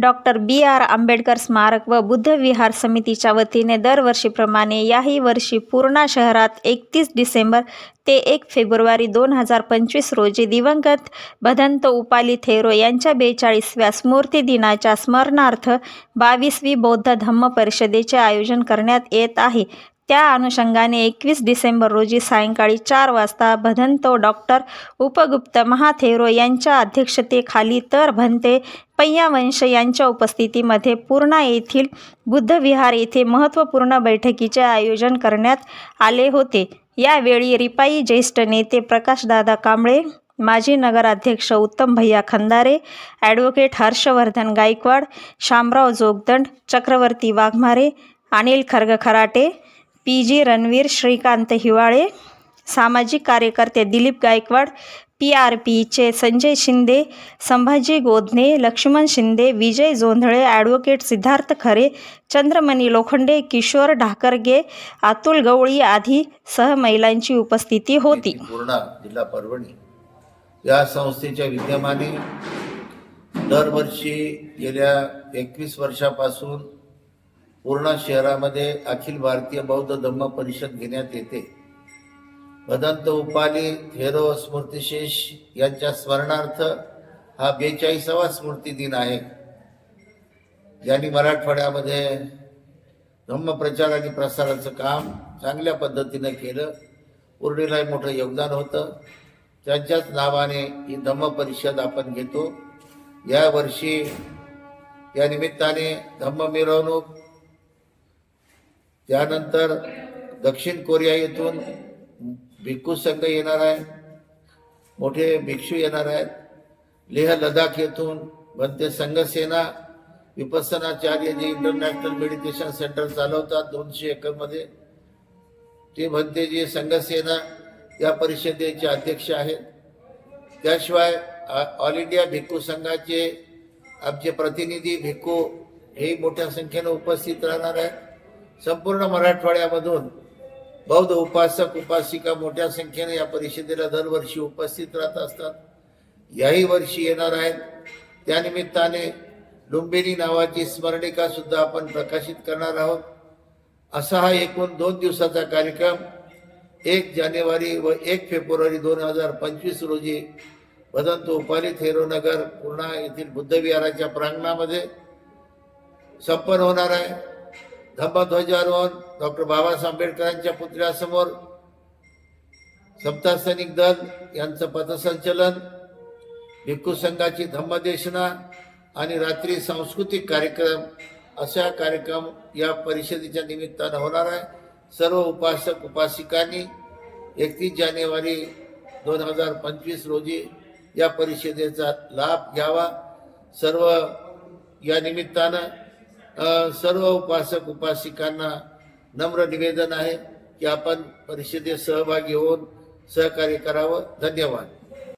Doctor बी R Ambedkar स्मारक व बुद्ध विहार समितीच्या वतीने दरवर्षीप्रमाणे याही वर्षी पूर्णा शहरात एकतीस डिसेंबर ते एक फेब्रुवारी दोन हजार पंचवीस रोजी दिवंगत भदंत उपाली थेरो यांच्या बेचाळीसव्या स्मृती दिनाच्या स्मरणार्थ बावीसवी बौद्ध धम्म परिषदेचे आयोजन करण्यात येत आहे. त्या अनुषंगाने एकवीस डिसेंबर रोजी सायंकाळी चार वाजता भदंतो डॉक्टर उपगुप्त महाथेरो यांच्या अध्यक्षतेखाली तर भंते पय्यावंश यांच्या उपस्थितीमध्ये पूर्णा येथील बुद्धविहार येथे महत्त्वपूर्ण बैठकीचे आयोजन करण्यात आले होते. यावेळी रिपाई ज्येष्ठ नेते प्रकाशदादा कांबळे माजी नगराध्यक्ष उत्तम भैया खंदारे ॲडव्होकेट हर्षवर्धन गायकवाड शामराव जोगदंड चक्रवर्ती वाघमारे अनिल खर्ग खराटे पी जी रणवीर श्रीकांत हिवाळे सामाजिक कार्यकर्ते दिलीप गायकवाड पी आर पीचे संजय शिंदे संभाजी गोधने लक्ष्मण शिंदे विजय जोंधळे ॲडव्होकेट सिद्धार्थ खरे चंद्रमणी लोखंडे किशोर ढाकरगे अतुल गवळी आदी सह महिलांची उपस्थिती होती. पूर्णा जिल्हा परभणी. या संस्थेच्या विद्यमाने दरवर्षी गेल्या एकवीस वर्षापासून पूर्णा शहरामध्ये अखिल भारतीय बौद्ध धम्म परिषद घेण्यात येते. भदंत उपाली थेरो स्मृतिशेष यांच्या स्मरणार्थ हा बेचाळीसावा स्मृती दिन आहे. ज्यांनी मराठवाड्यामध्ये धम्मप्रचार आणि प्रसाराचं काम चांगल्या पद्धतीनं केलं. पूर्णीला मोठं योगदान होतं. त्यांच्याच नावाने ही धम्म परिषद आपण घेतो. यावर्षी या निमित्ताने धम्म मिरवणूक त्यानंतर दक्षिण कोरिया येथून भिक्खू संघ येणार आहे. मोठे भिक्षू येणार आहेत. लेह लडाख येथून भंते संघसेना विपसनाचार्य जे इंटरनॅशनल मेडिटेशन सेंटर चालवतात दोनशे एकरमध्ये. ते भंते जे संघसेना या परिषदेचे अध्यक्ष आहेत. त्याशिवाय ऑल इंडिया भिक्खू संघाचे आमचे प्रतिनिधी भिक्खू हे मोठ्या संख्येनं उपस्थित राहणार आहेत. संपूर्ण मराठवाड्यामधून बौद्ध उपासक उपासिका मोठ्या संख्येने या परिषदेला दरवर्षी उपस्थित राहत असतात. याही वर्षी येणार आहेत. त्यानिमित्ताने लुंबिनी नावाची स्मरणिका सुद्धा आपण प्रकाशित करणार आहोत. असा हा एकूण दोन दिवसाचा कार्यक्रम एक जानेवारी व एक फेब्रुवारी दोन हजार पंचवीस रोजी भदंत उपाली थेरोनगर पूर्णा येथील बुद्धविहाराच्या प्रांगणामध्ये संपन्न होणार आहे. धम्मध्वजारोहण डॉक्टर बाबासाहेब आंबेडकरांच्या पुतळ्यासमोर सप्ताह सैनिक दल यांचं पथसंचलन भिक्खू संघाची धम्मदेशना आणि रात्री सांस्कृतिक कार्यक्रम अशा कार्यक्रम या परिषदेच्या निमित्तानं होणार आहे. सर्व उपासक उपासिकांनी एकतीस जानेवारी दोन हजार पंचवीस रोजी या परिषदेचा लाभ घ्यावा. सर्व या निमित्तानं सर्व उपासक उपासिकांना नम्र निवेदन आहे की आपण परिषदेत सहभागी होऊन सहकार्य करावं. धन्यवाद.